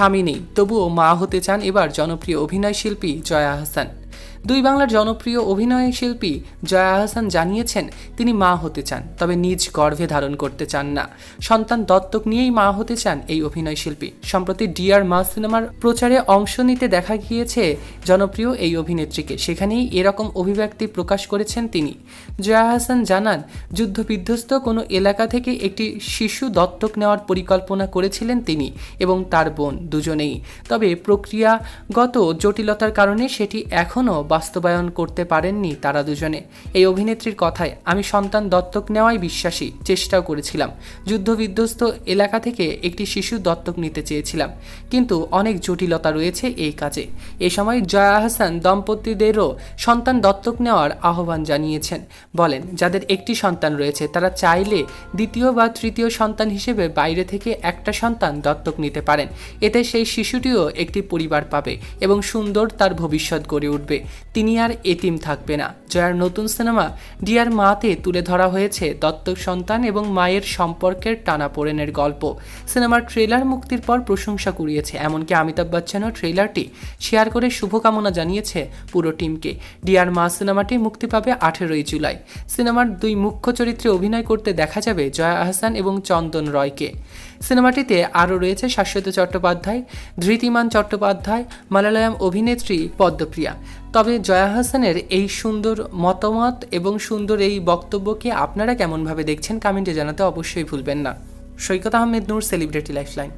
স্বামী নেই। তবুও মা হতে চান এবার জনপ্রিয় অভিনয় শিল্পী জয়া আহসান দুই বাংলার জনপ্রিয় অভিনয় শিল্পী জয়া আহসান জানিয়েছেন, তিনি মা হতে চান, তবে নিজ গর্ভে ধারণ করতে চান না। সন্তান দত্তক নিয়েই মা হতে চান এই অভিনয় শিল্পী। সম্প্রতি ডিয়ার মা সিনেমার প্রচারে অংশ নিতে দেখা গিয়েছে জনপ্রিয় এই অভিনেত্রীকে। সেখানেই এরকম অভিব্যক্তি প্রকাশ করেছেন তিনি। জয়া আহসান জানান, যুদ্ধবিধ্বস্ত কোনো এলাকা থেকে একটি শিশু দত্তক নেওয়ার পরিকল্পনা করেছিলেন তিনি এবং তার বোন দুজনেই। তবে প্রক্রিয়াগত জটিলতার কারণে সেটি এখনও বাস্তবায়ন করতে পারেননি তারা দুজনে। এই অভিনেত্রীর কথায় আমি সন্তান দত্তক নেওয়াই বিশ্বাসী, চেষ্টাও করেছিলাম। যুদ্ধবিধ্বস্ত এলাকা থেকে একটি শিশু দত্তক নিতে চেয়েছিলাম। কিন্তু অনেক জটিলতা রয়েছে এই কাজে। এ সময় জয়া আহসান দম্পতিদেরও সন্তান দত্তক নেওয়ার আহ্বান জানিয়েছেন। বলেন, যাদের একটি সন্তান রয়েছে, তারা চাইলে দ্বিতীয় বা তৃতীয় সন্তান হিসেবে বাইরে থেকে একটা সন্তান দত্তক নিতে পারেন। এতে সেই শিশুটিও একটি পরিবার পাবে এবং সুন্দর তার ভবিষ্যৎ গড়ে উঠবে। তিনি আর এতিম থাকবে না। জয়ার নতুন সিনেমা ডিয়ার মাতে তুলে ধরা হয়েছে দত্তক সন্তান এবং মায়ের সম্পর্কের টানাপোড়েনের গল্প। সিনেমার ট্রেলার মুক্তির পর প্রশংসা কুড়িয়েছে। এমনকি অমিতাভ বচ্চনও ট্রেলারটি শেয়ার করে শুভকামনা জানিয়েছে পুরো টিমকে। ডিয়ার মা সিনেমাটি মুক্তি পাবে আঠেরোই জুলাই। সিনেমার দুই মুখ্য চরিত্রে অভিনয় করতে দেখা যাবে জয়া আহসান এবং চন্দন রয়কে। সিনেমাটিতে আরও রয়েছে শাশ্বত চট্টোপাধ্যায়, ধৃতিমান চট্টোপাধ্যায় মালালয়াম অভিনেত্রী পদ্মপ্রিয়া। তবে জয়া হাসানের এই সুন্দর মতামত এবং সুন্দর এই বক্তব্যকে আপনারা কেমনভাবে দেখছেন কমেন্টে জানাতে অবশ্যই ভুলবেন না। Saikat Ahmed Noor celebrity lifeline